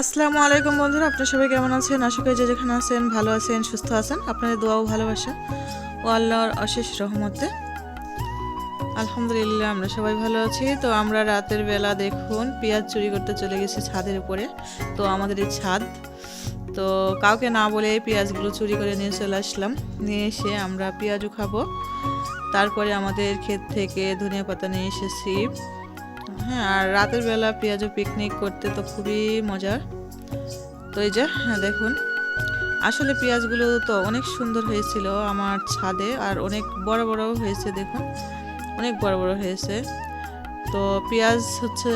আসসালামু আলাইকুম বন্ধুরা, আপনার সবাই কেমন আছেন? আশা করি যে যেখানে আছেন, ভালো আছেন, সুস্থ আছেন। আপনাদের দোয়াও ভালোবাসা ও আল্লাহর অশেষ রহমতে। আলহামদুলিল্লাহ, আমরা সবাই ভালো আছি। তো আমরা রাতের বেলা দেখুন, পেঁয়াজ চুরি করতে চলে গেছি ছাদের উপরে। তো আমাদের এই ছাদ। তো কাউকে না বলে পেঁয়াজগুলো চুরি করে নিয়ে চলে আসলাম। নিয়ে এসে আমরা পেঁয়াজও খাব। তারপরে আমাদের ক্ষেত থেকে ধনিয়া পাতা নিয়ে এসেছি। হ্যাঁ আর রাতের বেলা পেঁয়াজও পিকনিক করতে তো খুবই মজার। তো এই যে হ্যাঁ দেখুন। আসলে পেঁয়াজগুলো তো অনেক সুন্দর হয়েছিল আমার ছাদে, আর অনেক বড় বড় হয়েছে, দেখুন। অনেক বড় বড় হয়েছে। তো পেঁয়াজ হচ্ছে,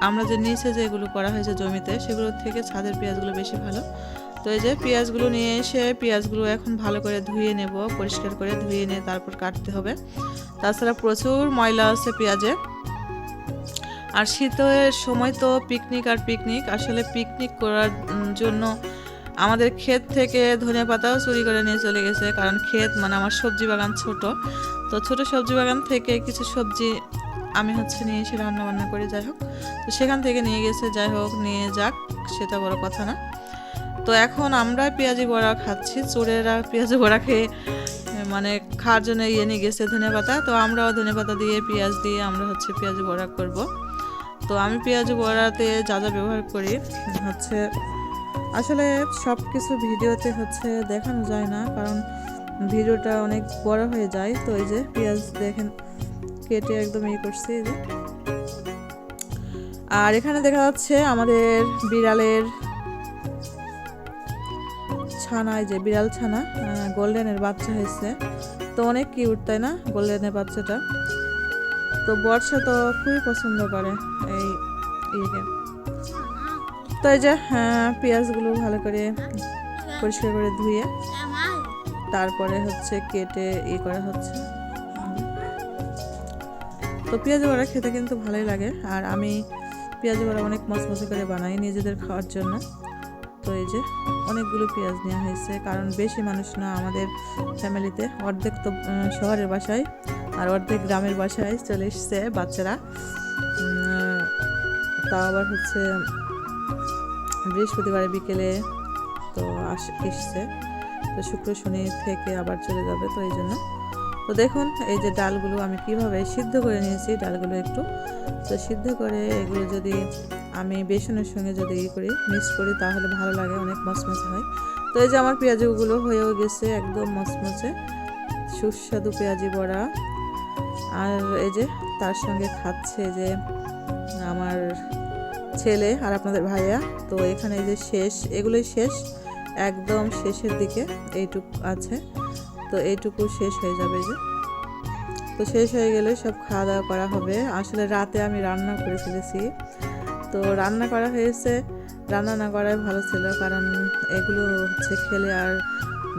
আমরা যে নিচে যেগুলো করা হয়েছে জমিতে, সেগুলো থেকে ছাদের পেঁয়াজগুলো বেশি ভালো। তো এই যে, পেঁয়াজগুলো নিয়ে এসে পেঁয়াজগুলো এখন ভালো করে ধুয়ে নেব, পরিষ্কার করে ধুয়ে নিয়ে তারপর কাটতে হবে। তাছাড়া প্রচুর ময়লা আছে পেঁয়াজে। আর শীতের সময় তো পিকনিক আর পিকনিক আসলে পিকনিক করার জন্য আমাদের ক্ষেত থেকে ধনিয়া পাতাও চুরি করে নিয়ে চলে গেছে। কারণ ক্ষেত মানে আমার সবজি বাগান ছোট। তো ছোট সবজি বাগান থেকে কিছু সবজি আমি হচ্ছে নিয়ে এসে রান্না বান্না করি, যাই হোক। তো সেখান থেকে নিয়ে গেছে, যাই হোক, নিয়ে যাক, সেটা বড় কথা না। তো এখন আমরা পেঁয়াজি বড়া খাচ্ছি। চোরেরা পেঁয়াজি বড়া খেয়ে মানে খাওয়ার জন্য ইয়ে নিয়ে গেছে ধনে পাতা। তো আমরাও ধনে পাতা দিয়ে, পেঁয়াজ দিয়ে আমরা হচ্ছে পেঁয়াজি বড়া করব। তো আমি পেঁয়াজ বড়াতে যা যা ব্যবহার করি, হচ্ছে আসলে সব কিছু ভিডিওতে হচ্ছে দেখানো যায় না, কারণ ভিডিওটা অনেক বড় হয়ে যায়। তো এই যে পেঁয়াজ দেখেন, কেটে একদম ইয়ে করছি এই যে। আর এখানে দেখা যাচ্ছে আমাদের বিড়ালের ছানা, এই যে বিড়াল ছানা গোল্ডেনের বাচ্চা হয়েছে। তো অনেক কিউট তাই না? গোল্ডেনের বাচ্চাটা। তো বর্ষা তো খুবই পছন্দ করে এই ইয়েকে। তো এই যে হ্যাঁ, পেঁয়াজগুলো ভালো করে পরিষ্কার করে ধুয়ে তারপরে হচ্ছে কেটে ই করা হচ্ছে। তো পেঁয়াজ বড়া খেতে কিন্তু ভালোই লাগে। আর আমি পেঁয়াজ বড়া অনেক মচমচে করে বানাই নিজেদের খাওয়ার জন্য। তো এই যে অনেকগুলো পেঁয়াজ নেওয়া হয়েছে। কারণ বেশি মানুষ না আমাদের ফ্যামিলিতে। অর্ধেক তো শহরের বাসায় আর অর্ধেক গ্রামের বাসায় চলে এসছে বাচ্চারা। তাও আবার হচ্ছে বৃহস্পতিবার বিকেলে তো আস, এসছে। তো শুক্র শনি থেকে আবার চলে যাবে তো এই জন্য। তো দেখুন, এই যে ডালগুলো আমি কীভাবে সিদ্ধ করে নিয়েছি, ডালগুলো একটু। তো সিদ্ধ করে এগুলো যদি আমি বেসনের সঙ্গে যদি ই করি, মিক্স করি, তাহলে ভালো লাগে, অনেক মচমচে হয়। তো এই যে আমার পেঁয়াজগুলো হয়েও গেছে একদম মচমচে। সুস্বাদু পেঁয়াজি বড়া। আর এই যে তার সঙ্গে খাচ্ছে যে আমার ছেলে আর আপনাদের ভাইয়া। তো এখানে এই যে শেষ, এগুলোই শেষ। একদম শেষের দিকে এইটুকু আছে। তো এইটুকু শেষ হয়ে যাবে যে। তো শেষ হয়ে গেলে সব খাওয়া দাওয়া করা হবে। আসলে রাতে আমি রান্না করে ফেলেছি। তো রান্না করা হয়েছে। রান্না না করাই ভালো ছিল কারণ এগুলো হচ্ছে খেলে আর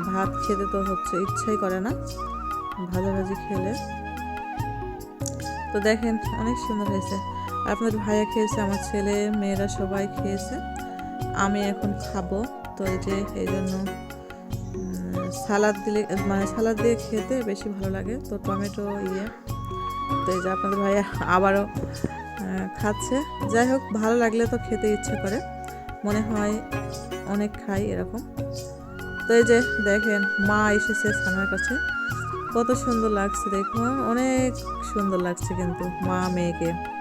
ভাত খেতে তো হচ্ছে ইচ্ছাই করে না, ভাজাভাজি খেলে। তো দেখেন, অনেক সুন্দর হয়েছে। আপনাদের ভাইয়া খেয়েছে, আমার ছেলে, মেয়েরা সবাই খেয়েছে। আমি এখন খাব। তো এই যে, এই জন্য সালাদ দিলে মানে সালাদ দিয়ে খেতে বেশি ভালো লাগে। তো টমেটো ইয়ে। তো এই যে আপনাদের ভাইয়া আবারও খাচ্ছে। যাই হোক, ভালো লাগলে তো খেতে ইচ্ছে করে। মনে হয় অনেক খাই এরকম। তো এই যে দেখেন, মা এসেছে সানার কাছে। কত সুন্দর লাগছে, দেখুন। অনেক সুন্দর লাগছে কিন্তু মা, মেয়েকে।